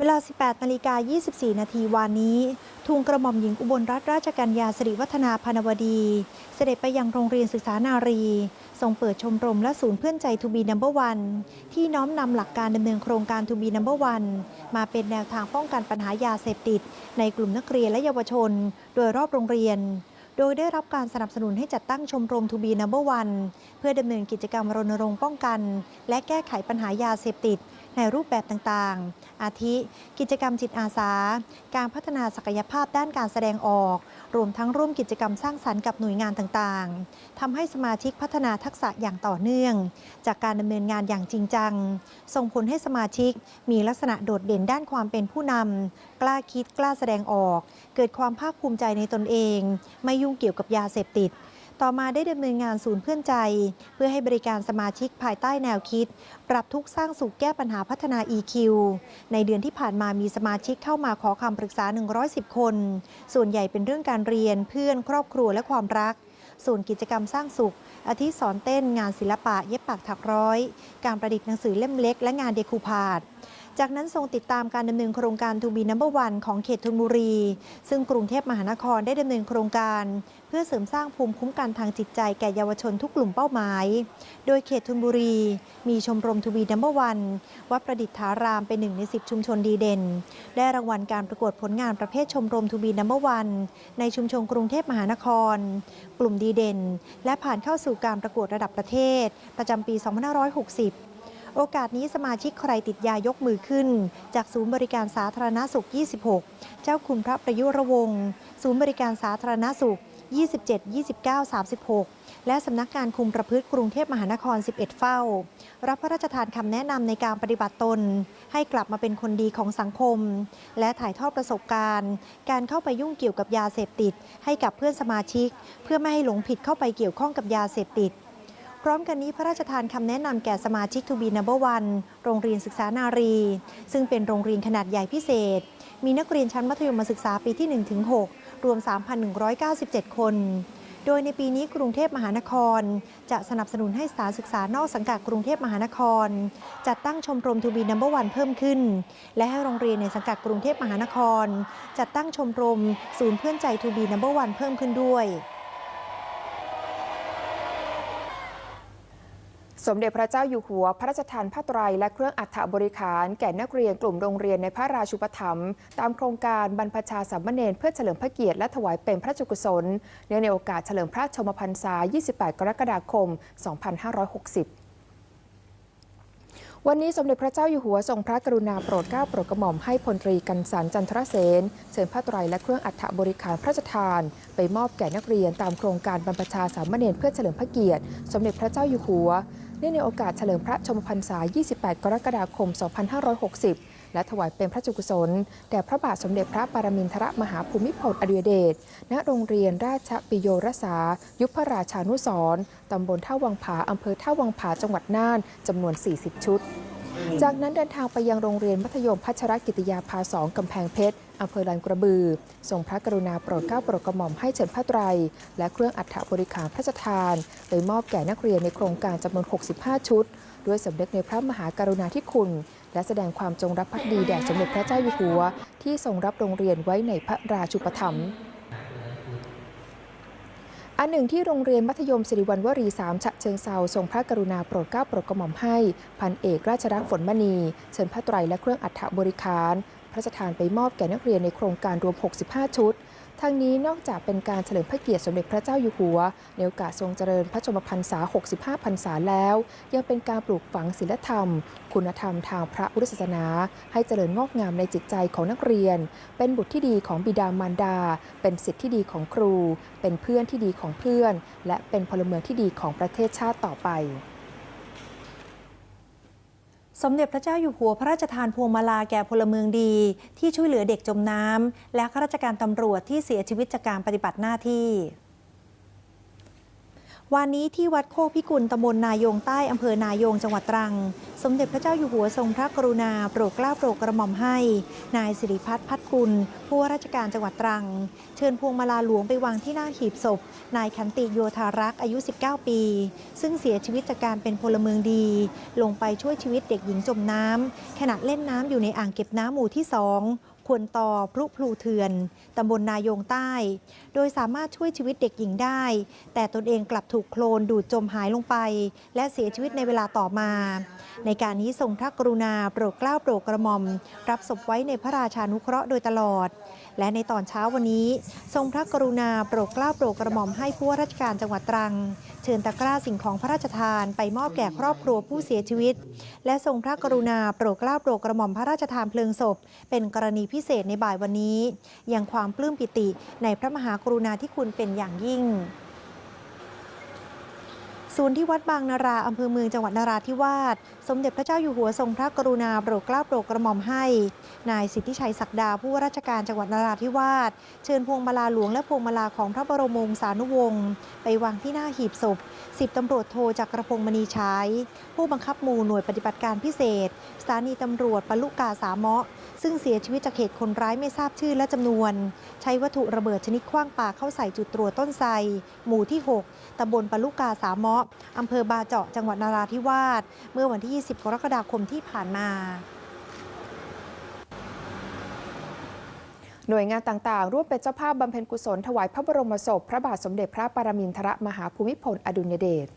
เวลา 18นาฬิกา24 นาทีวานนี้ทูลกระหม่อมหญิงอุบลรัตนราชกัญญาสิริวัฒนาพนวดี เสด็จไปยังโรงเรียนศึกษานารี ทรงเปิดชมรมและศูนย์เพื่อนใจทูบีนัมเบอร์วันที่น้อมนำหลักการดำเนินโครงการทูบีนัมเบอร์วันมาเป็นแนวทางป้องกันปัญหายาเสพติด ในกลุ่มนักเรียนและเยาวชน โดยรอบโรงเรียน โดยได้รับการสนับสนุนให้จัดตั้งชมรมทูบีนัมเบอร์วันเพื่อดำเนินกิจกรรมรณรงค์ป้องกัน และแก้ไขปัญหายาเสพติดในรูปแบบต่างๆ อาทิ กิจกรรมจิตอาสา การพัฒนาศักยภาพด้านการแสดงออก รวมทั้งร่วมกิจกรรมสร้างสรรค์กับหน่วยงานต่างๆทำให้สมาชิกพัฒนาทักษะอย่างต่อเนื่อง จากการดำเนินงานอย่างจริงจัง ส่งผลให้สมาชิกมีลักษณะโดดเด่นด้านความเป็นผู้นำกล้าคิดกล้าแสดงออก เกิดความภาคภูมิใจในตนเอง ไม่ยุ่งเกี่ยวกับยาเสพติด ต่อมาได้ดำเนินงานศูนย์เพื่อนใจ เพื่อให้บริการสมาชิกภายใต้แนวคิด ปรับทุกข์สร้างสุขแก้ปัญหาพัฒนา EQ ในเดือนที่ผ่านมามีสมาชิกเข้ามาขอคำปรึกษา 110 คน ส่วนใหญ่เป็นเรื่องการเรียนเพื่อนครอบครัวและความรักส่วนกิจกรรมสร้างสุข อาทิสอนเต้นงานศิลปะเย็บปักถักร้อย การประดิษฐ์หนังสือเล่มเล็ก และงานเดคูพาด จากนั้นทรงติดตามการดำเนินโครงการทูบีนัมเบอร์วันของเขตธนบุรี ซึ่งกรุงเทพมหานครได้ดำเนินโครงการ เพื่อเสริมสร้างภูมิคุ้มกันทางจิตใจแก่เยาวชนทุกกลุ่มเป้าหมาย โดยเขตธนบุรี มีชมรมทูบีนัมเบอร์วันวัดประดิษฐารามเป็นหนึ่งใน10ชุมชนดีเด่น ได้รางวัลการประกวดผลงานประเภทชมรมทูบีนัมเบอร์วันในชุมชนกรุงเทพมหานคร กลุ่มดีเด่น และผ่านเข้าสู่การประกวดระดับประเทศ ประจำปี 2560 โอกาสนี้สมาชิกใครติดยายกมือขึ้น จากศูนย์บริการสาธารณสุข 26 เจ้าคุณพระประยุรวงศ์ศูนย์บริการสาธารณสุข 27 29 36 และสำนักงานคุมประพฤติกรุงเทพมหานคร 11 เฝ้า รับพระราชทานคำแนะนำในการปฏิบัติตน ให้กลับมาเป็นคนดีของสังคม และถ่ายทอดประสบการณ์ การเข้าไปยุ่งเกี่ยวกับยาเสพติด ให้กับเพื่อนสมาชิก เพื่อไม่ให้หลงผิดเข้าไปเกี่ยวข้องกับยาเสพติด ร้อมกันนี้พระราชทานคำแนะนำแก่สมาชิกทูบีนัมเบอร์วันโรงเรียนศึกษานารี ซึ่งเป็นโรงเรียนขนาดใหญ่พิเศษ มีนักเรียนชั้นมัธยมศึกษาปีที่ 1-6 รวม 3,197 คน โดยในปีนี้กรุงเทพมหานคร จะสนับสนุนให้สถานศึกษานอกสังกัดกรุงเทพมหานคร จัดตั้งชมรมทูบีนัมเบอร์วันเพิ่มขึ้น และให้โรงเรียนในสังกัดกรุงเทพมหานคร จัดตั้งชมรมศูนย์เพื่อนใจทูบีนัมเบอร์วันเพิ่มขึ้นด้วย สมเด็จพระเจ้าอยู่หัว พระราชทานผ้าไตรและเครื่องอัฐบริขาร แก่นักเรียนกลุ่มโรงเรียนในพระราชูปถัมภ์ตามโครงการบรรพชาสามเณรเพื่อเฉลิมพระเกียรติและถวายเป็นพระราชกุศลเนื่องในโอกาสเฉลิมพระชมพรรษา 28 กรกฎาคม 2560วันนี้สมเด็จพระเจ้าอยู่หัวทรงพระกรุณาโปรดเกล้าโปรดกระหม่อมให้พลตรีกันสันจันทรเสนเชิญผ้าไตรและเครื่องอัฐบริขารพระราชทาน ไปมอบแก่นักเรียนตามโครงการบรรพชาสามเณรเพื่อเฉลิมพระเกียรติ สมเด็จพระเจ้าอยู่หัว เนื่องในโอกาสเฉลิมพระชมพรรษา 28 กรกฎาคม 2560 และถวายเป็นพระจุกุศล แด่พระบาทสมเด็จพระปรมินทรมหาภูมิพลอดุลยเดช ณ โรงเรียนราชปิโยรสา ยุพราชานุสรณ์ตำบลท่าวังผา อำเภอท่าวังผา จังหวัดน่าน จำนวน 40 ชุด จากนั้นเดินทางไปยังโรงเรียนมัธยมพัชรกิติยาภาสองกำแพงเพชรอำเภอลานกระบือ ทรงพระกรุณาโปรดเกล้าโปรดกระหม่อมให้เฉินพระไตร และเครื่องอัฐบริขารพระราชทานไปมอบแก่นักเรียนในโครงการจำนวน 65 ชุด ด้วยสำนึกในพระมหากรุณาธิคุณ และแสดงความจงรักภักดีแด่สมเด็จพระเจ้าอยู่หัว ที่ทรงรับโรงเรียนไว้ในพระราชูปถัมภ์ อันหนึ่งที่โรงเรียนมัธยมสิริวัณวรีสามฉะเชิงเซาทรงพระกรุณาโปรดเกล้าโปรดกระหม่อมให้ พันเอกราชรักษ์ฝนมณี เชิญพระไตรและเครื่องอัฐบริคาร พระราชทานไปมอบแก่นักเรียนในโครงการรวม 65 ชุด ทั้งนี้นอกจากเป็นการเฉลิมพระเกียรติสมเด็จพระเจ้าอยู่หัวในโอกาสทรงเจริญพระชมพรรษา 65 พรรษาแล้ว ยังเป็นการปลูกฝังศีลธรรม คุณธรรมทางพระพุทธศาสนา ให้เจริญงอกงามในจิตใจของนักเรียน เป็นบุตรที่ดีของบิดามารดา เป็นสิทธิที่ดีของครู เป็นเพื่อนที่ดีของเพื่อน และเป็นพลเมืองที่ดีของประเทศชาติต่อไป สมเด็จพระเจ้าอยู่หัวพระราชทานพวงมาลาแก่พลเมืองดี ที่ช่วยเหลือเด็กจมน้ำและข้าราชการตำรวจที่เสียชีวิตจากการปฏิบัติหน้าที่ วันนี้ที่วัดโคกพิกุลตำบลนายงใต้อำเภอนายงจังหวัดตรัง สมเด็จพระเจ้าอยู่หัวทรงพระกรุณาโปรดเกล้าโปรดกระหม่อมให้ นายสิริพัฒน์พัฒกุลผู้ว่าราชการจังหวัดตรัง เชิญพวงมาลาหลวงไปวางที่หน้าหีบศพ นายขันติโยธารักษ์อายุ 19 ปี ซึ่งเสียชีวิตจากการเป็นพลเมืองดี ลงไปช่วยชีวิตเด็กหญิงจมน้ำขณะเล่นน้ำอยู่ในอ่างเก็บน้ำหมู่ที่สองควรตอพรุพลูเถื่อน ตำบลนายงใต้ โดยสามารถช่วยชีวิตเด็กหญิงได้ แต่ตนเองกลับถูกโคลนดูดจมหายลงไป และเสียชีวิตในเวลาต่อมา ในการนี้ทรงพระกรุณาโปรดเกล้าโปรดกระหม่อม รับศพไว้ในพระราชานุเคราะห์โดยตลอด และในตอนเช้าวันนี้ ทรงพระกรุณาโปรดเกล้าโปรดกระหม่อมให้ผู้ว่าราชการจังหวัดตรัง เชิญตะกร้าสิ่งของพระราชทานไปมอบแก่ครอบครัวผู้เสียชีวิต และทรงพระกรุณาโปรดเกล้าโปรดกระหม่อมพระราชทานเพลิงศพ เป็นกรณีพิเศษในบ่ายวันนี้ ยังความปลื้มปิติในพระมหากรุณาธิคุณเป็นอย่างยิ่ง ศูนย์ที่วัดบางนาราอำเภอเมืองจังหวัดนราธิวาส สมเด็จพระเจ้าอยู่หัวทรงพระกรุณาโปรดเกล้าโปรดกระหม่อมให้ นายสิทธิชัยศักดาผู้ว่าราชการจังหวัดนราธิวาส เชิญพวงมาลาหลวงและพวงมาลาของพระบรมวงศานุวงศ์ไปวางที่หน้าหีบศพสิบตำรวจโทจักรพงศ์มณีฉายผู้บังคับหมู่หน่วยปฏิบัติการพิเศษ สถานีตำรวจปลุกาสามะ ซึ่งเสียชีวิตจากเหตุคนร้ายไม่ทราบชื่อและจำนวน ใช้วัตถุระเบิดชนิดคว้างปาเข้าใส่จุดตรวจต้นไทรหมู่ที่ 6ตำบลปลุกาสามเมาะอำเภอบาเจาะจังหวัดนาราธิวาสเมื่อวันที่ 20 กรกฎาคมที่ผ่านมาหน่วยงานต่างๆ ร่วมเป็นเจ้าภาพบำเพ็ญกุศลถวายพระบรมศพ พระบาทสมเด็จพระปรมินทรมหาภูมิพลอดุลยเดช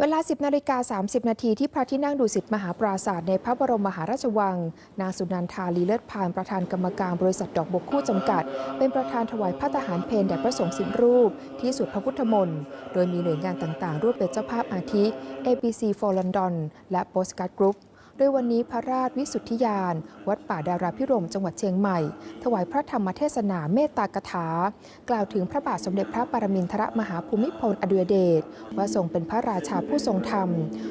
เวลา 10นาฬิกา30 นาทีที่พระที่นั่งดุสิตมหาปราศาสตร์ในพระบรมมหาราชวัง นางสุนันทาลีเลิศพานประธานกรรมการบริษัทดอกบกคู่จำกัด เป็นประธานถวายพระทหารเพลแด่พระสงฆ์สิบรูป ที่สุดพระพุทธมนต์โดยมีหน่วยงานต่างๆ ร่วมเป็นเจ้าภาพอาทิ ABC for London และ Postcard Group โดยวันนี้พระราชวิสุทธิยาน วัดป่าดาราพิรมจังหวัดเชียงใหม่ ถวายพระธรรมเทศนาเมตตากถา กล่าวถึงพระบาทสมเด็จพระปรมินทรมหาภูมิพลอดุลยเดชว่าทรงเป็นพระราชาผู้ทรงธรรม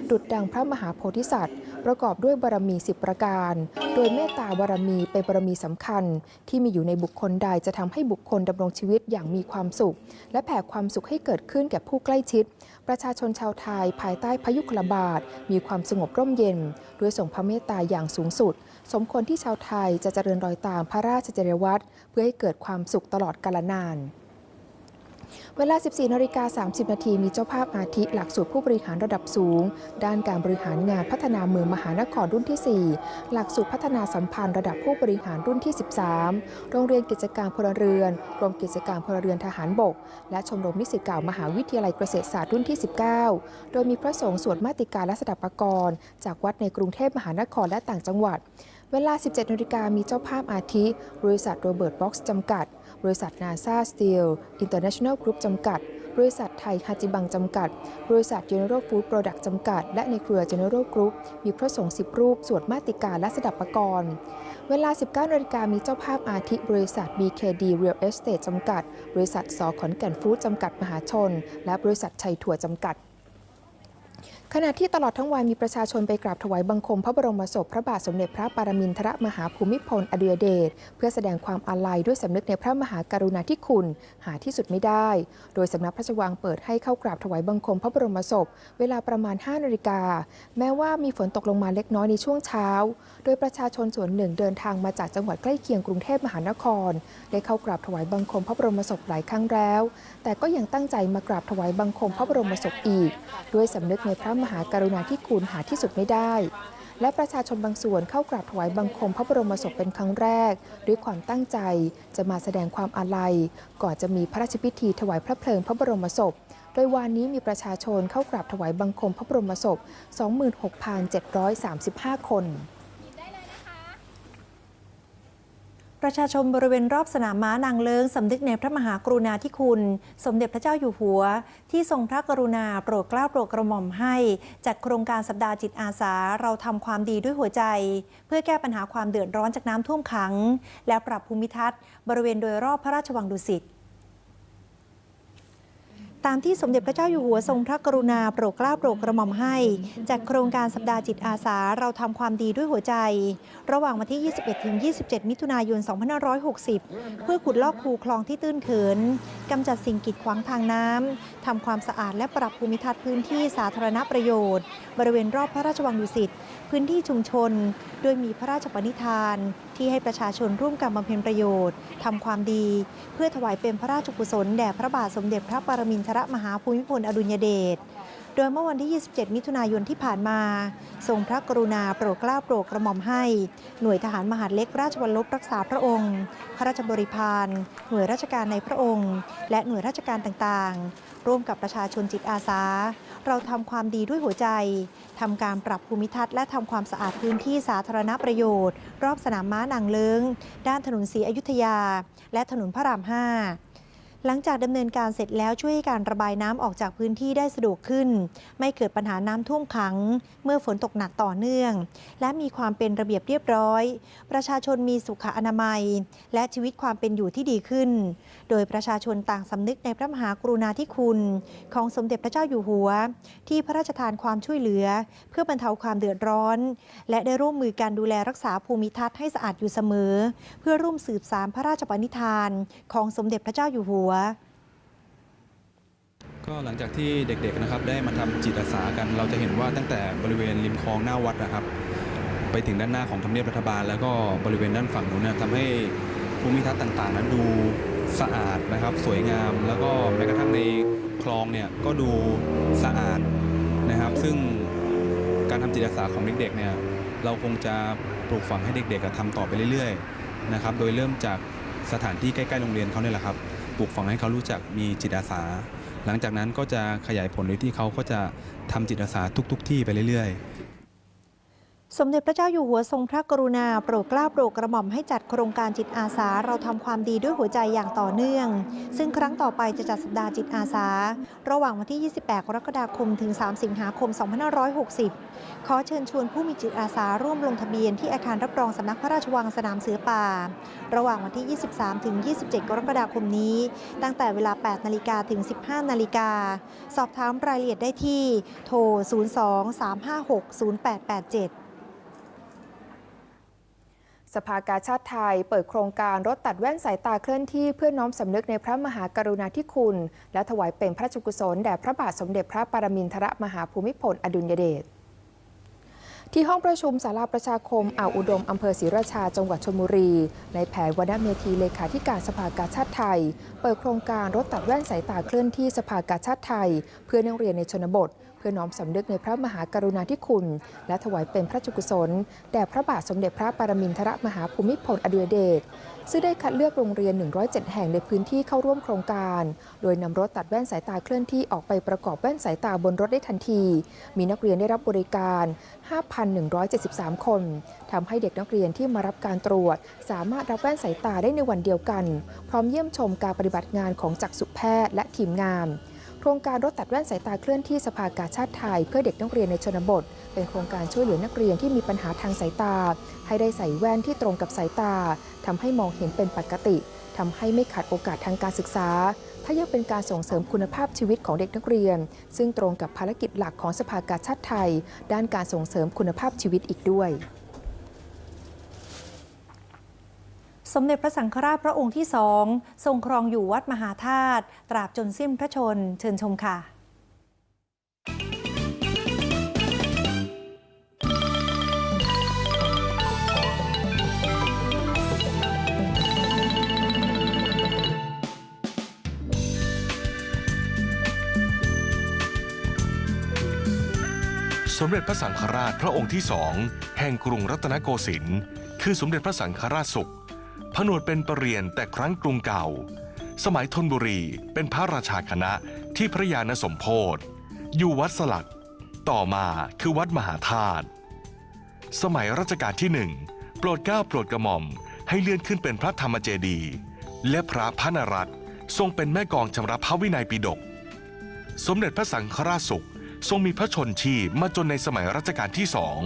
ดุจดังพระมหาโพธิสัตว์ ประกอบด้วยบารมีสิบประการ โดยเมตตาบารมีเป็นบารมีสำคัญ ที่มีอยู่ในบุคคลใดจะทำให้บุคคลดำรงชีวิตอย่างมีความสุข และแผ่ความสุขให้เกิดขึ้นแก่ผู้ใกล้ชิด ประชาชนชาวไทยภายใต้พายุคลบาทมีความสงบร่มเย็นด้วยส่งพระเมตตาอย่างสูงสุด สมควรที่ชาวไทยจะเจริญรอยตามพระราชจริยวัตรเพื่อให้เกิดความสุขตลอดกาลนาน เวลา 14นาฬิกา30 นาทีมีเจ้าภาพอาทิหลักสูตรผู้บริหารระดับสูง ด้านการบริหารงานพัฒนาเมืองมหานครรุ่นที่ 4 หลักสูตรพัฒนาสัมพันธ์ระดับผู้บริหารรุ่นที่ 13 โรงเรียนกิจการพลเรือนกรมกิจการพลเรือนทหารบก และชมรมนิสิตเก่ามหาวิทยาลัยเกษตรศาสตร์รุ่นที่ 19 โดยมีพระสงฆ์สวดมาติกาและสดับปกรณ์จากวัดในกรุงเทพมหานครและต่างจังหวัด เวลา 17นาฬิกามีเจ้าภาพอาทิบริษัทโรเบิร์ตบ็อกซ์จำกัด บริษัทนาซาสตีลอินเตอร์เนชั่นแนลกรุ๊ปจำกัด บริษัทไทยฮาจิบังจำกัด บริษัท General Food Product จำกัด และในเครือ General Group มีพระสงฆ์10รูป สวดมาติกาและสดับปกรณ์เวลา 19นาฬิกามีเจ้าภาพอาทิบริษัท BKD Real Estate จำกัด บริษัทสอขอนแก่นฟู้ดจำกัดมหาชน และบริษัทชัยถั่วจำกัด ขณะที่ตลอดทั้งวันมีประชาชนไปกราบถวายบังคมพระบรมศพพระบาทสมเด็จพระปรมินทรมหาภูมิพลอดุลยเดชเพื่อแสดงความอาลัยด้วยสำนึกในพระมหากรุณาธิคุณหาที่สุดไม่ได้ โดยสำนักพระราชวังเปิดให้เข้ากราบถวายบังคมพระบรมศพ เวลาประมาณ 5นาฬิกาแม้ว่ามีฝนตกลงมาเล็กน้อยในช่วงเช้า โดยประชาชนส่วนหนึ่งเดินทางมาจากจังหวัดใกล้เคียงกรุงเทพมหานคร ได้เข้ากราบถวายบังคมพระบรมศพหลายครั้งแล้ว แต่ก็ยังตั้งใจมากราบถวายบังคมพระบรมศพอีก ด้วยสำนึกในพระมหากรุณาธิคุณหาที่สุดไม่ได้ และประชาชนบางส่วนเข้ากราบถวายบังคมพระบรมศพเป็นครั้งแรก ด้วยความตั้งใจจะมาแสดงความอาลัย ก่อนจะมีพระราชพิธีถวายพระเพลิงพระบรมศพ โดยวานนี้มีประชาชนเข้ากราบถวายบังคมพระบรมศพ 26,735 คน ประชาชนบริเวณรอบสนามม้านางเลิงสำนึกในพระมหากรุณาธิคุณ สมเด็จพระเจ้าอยู่หัว ที่ทรงพระกรุณาโปรดเกล้าโปรดกระหม่อมให้ จัดโครงการสัปดาห์จิตอาสาเราทำความดีด้วยหัวใจ เพื่อแก้ปัญหาความเดือดร้อนจากน้ำท่วมขัง และปรับภูมิทัศน์ บริเวณโดยรอบพระราชวังดุสิต ตามที่สมเด็จพระเจ้าอยู่หัวทรงพระกรุณาโปรดเกล้าโปรดกระหม่อมให้ จากโครงการสัปดาห์จิตอาสาเราทำความดีด้วยหัวใจ ระหว่างวันที่ 21-27 มิถุนายน 2560 เพื่อขุดลอกคูคลองที่ตื้นเขิน กำจัดสิ่งกีดขวางทางน้ำทำความสะอาดและปรับภูมิทัศน์พื้นที่สาธารณประโยชน์ บริเวณรอบพระราชวังดุสิตพื้นที่ชุมชน โดยมีพระราชปณิธาน ที่ให้ประชาชนร่วมกันบำเพ็ญประโยชน์ทำความดี เพื่อถวายเป็นพระราชกุศลแด่พระบาทสมเด็จพระปรมินทรมหาภูมิพลอดุลยเดช โดยเมื่อวันที่ 27 มิถุนายนที่ผ่านมา ทรงพระกรุณาโปรดเกล้าโปรดกระหม่อมให้ หน่วยทหารมหาดเล็กราชวัลลบรักษาพระองค์ข้าราชบริพารหน่วยราชการในพระองค์ และหน่วยราชการต่างๆ ร่วมกับประชาชนจิตอาสา เราทำความดีด้วยหัวใจทำการปรับภูมิทัศน์และทำความสะอาดพื้นที่สาธารณประโยชน์ รอบสนามม้านางเลิงด้านถนนศรีอยุธยา และถนนพระราม 5 หลังจากดำเนินการเสร็จแล้วช่วยให้การระบายน้ำออกจากพื้นที่ได้สะดวกขึ้น ไม่เกิดปัญหาน้ำท่วมขัง เมื่อฝนตกหนักต่อเนื่อง และมีความเป็นระเบียบเรียบร้อย ประชาชนมีสุขอนามัย และชีวิตความเป็นอยู่ที่ดีขึ้น โดยประชาชนต่างสำนึกในพระมหากรุณาธิคุณ ของสมเด็จพระเจ้าอยู่หัว ที่พระราชทานความช่วยเหลือ เพื่อบรรเทาความเดือดร้อน และได้ร่วมมือการดูแลรักษาภูมิทัศน์ให้สะอาดอยู่เสมอ เพื่อร่วมสืบสารพระราชปณิธาน ของสมเด็จพระเจ้าอยู่หัวก็หลังจากที่เด็กๆนะครับได้มาทำจิตอาสากัน เราจะเห็นว่าตั้งแต่บริเวณริมคลองหน้าวัดนะครับ ไปถึงด้านหน้าของทำเนียบรัฐบาล แล้วก็บริเวณด้านฝั่งนู้นนยทำให้ภูมิทัศน์ต่างๆ นั้นดูสะอาดนะครับ สวยงาม แล้วก็แม้กระทั่งในคลองเนี่ยก็ดูสะอาดนะครับ ซึ่งการทำจิตอาสาของเด็กๆเนี่ยเราคงจะปลูกฝังให้เด็กๆอะทำต่อไปเรื่อยๆนะครับ โดยเริ่มจากสถานที่ใกล้ ๆ โรงเรียนเขาเนี่ยแหละครับ ปลูกฝังให้เขารู้จักมีจิตอาสา หลังจากนั้นก็จะขยายผลโดยที่เขาก็จะทำจิตอาสาทุก ๆ ที่ไปเรื่อยๆ สมเด็จพระเจ้าอยู่หัวทรงพระกรุณาโปรดเกล้าโปรดกระหม่อมให้จัดโครงการจิตอาสาเราทำความดีด้วยหัวใจอย่างต่อเนื่อง ซึ่งครั้งต่อไปจะจัดสัปดาห์จิตอาสา ระหว่างวันที่ 28 กรกฎาคมถึง 3 สิงหาคม 2560 ขอเชิญชวนผู้มีจิตอาสาร่วมลงทะเบียนที่อาคารรับรองสำนักพระราชวังสนามเสือป่า ระหว่างวันที่ 23 ถึง 27 กรกฎาคมนี้ ตั้งแต่เวลา 8 นาฬิกาถึง 15 นาฬิกา สอบถามรายละเอียดได้ที่ โทร 02 356 0887 สภากาชาติไทย เปิดโครงการรถตัดแว่นสายตาเคลื่อนที่เพื่อน้อมสำนึกในพระมหากรุณาธิคุณ และถวายเป็นพระราชกุศลแด่พระบาทสมเด็จพระปรมินทรมหาภูมิพลอดุลยเดชที่ห้องประชุมศาลาประชาคมอ่าวอุดมอำเภอศรีราชาจังหวัดชลบุรี ในแผนวรรณเมธีเลขาธิการสภากาชาติไทย เปิดโครงการรถตัดแว่นสายตาเคลื่อนที่สภากาชาติไทย เพื่อนักเรียนในชนบท พื่อน้อมสำนึกในพระมหากรุณาธิคุณ และถวายเป็นพระราชกุศล แด่พระบาทสมเด็จพระปรมินทรมหาภูมิพลอดุลยเดชซึ่งได้คัดเลือกโรงเรียน 107 แห่งในพื้นที่เข้าร่วมโครงการ โดยนำรถตัดแว่นสายตาเคลื่อนที่ออกไปประกอบแว่นสายตาบนรถได้ทันที มีนักเรียนได้รับบริการ 5,173 คน ทำให้เด็กนักเรียนที่มารับการตรวจ สามารถรับแว่นสายตาได้ในวันเดียวกัน พร้อมเยี่ยมชมการปฏิบัติงานของจักษุแพทย์และทีมงาน ครงการรถตัดแว่นสายตาเคลื่อนที่สภากาชาติไทย เพื่อเด็กนักเรียนในชนบท เป็นโครงการช่วยเหลือนักเรียนที่มีปัญหาทางสายตา ให้ได้ใส่แว่นที่ตรงกับสายตาทำให้มองเห็นเป็นปกติทำให้ไม่ขาดโอกาสทางการศึกษาถ้ายังเป็นการส่งเสริมคุณภาพชีวิตของเด็กนักเรียน ซึ่งตรงกับภารกิจหลักของสภากาชาติไทย ด้านการส่งเสริมคุณภาพชีวิตอีกด้วย สมเด็จพระสังฆราชพระองค์ที่สองทรงครองอยู่วัดมหาธาตุตราบจนสิ้นพระชน เชิญชมค่ะสมเด็จพระสังฆราชพระองค์ที่สองแห่งกรุงรัตนโกสินทร์คือสมเด็จพระสังฆราชสุข ผนวดเป็นประเรียนแต่ครั้งกรุงเก่า สมัยธนบุรีเป็นพระราชาคณะที่พระยาณสมโพธิอยู่วัดสลัก ต่อมาคือวัดมหาธาตุสมัยรัชกาลที่หนึ่งโปรดเกล้าโปรดกระหม่อมให้เลื่อนขึ้นเป็นพระธรรมเจดี และพระพระนรัตทรงเป็นแม่กองชำระพระวินัยปิฎกสมเด็จพระสังฆราชสุขทรงมีพระชนชีพมาจนในสมัยรัชกาลที่สอง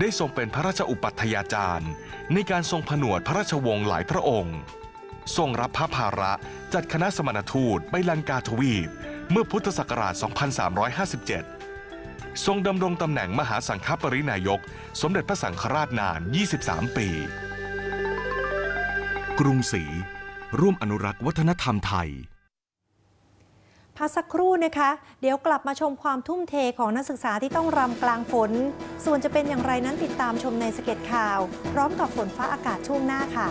ได้ทรงเป็นพระราชอุปัฏยาจารย์ ในการทรงผนวดพระราชวงศ์หลายพระองค์ ทรงรับพระภาระจัดคณะสมณทูตไปลังกาทวีป เมื่อพุทธศักราช 2357 ทรงดำรงตำแหน่งมหาสังฆปรินายก สมเด็จพระสังฆราชนาน 23 ปี กรุงศรีร่วมอนุรักษ์วัฒนธรรมไทย พักสักครู่นะคะ เดี๋ยวกลับมาชมความทุ่มเทของนักศึกษาที่ต้องรำกลางฝน ส่วนจะเป็นอย่างไรนั้นติดตามชมในสเก็ตข่าว พร้อมกับฝนฟ้าอากาศช่วงหน้าค่ะ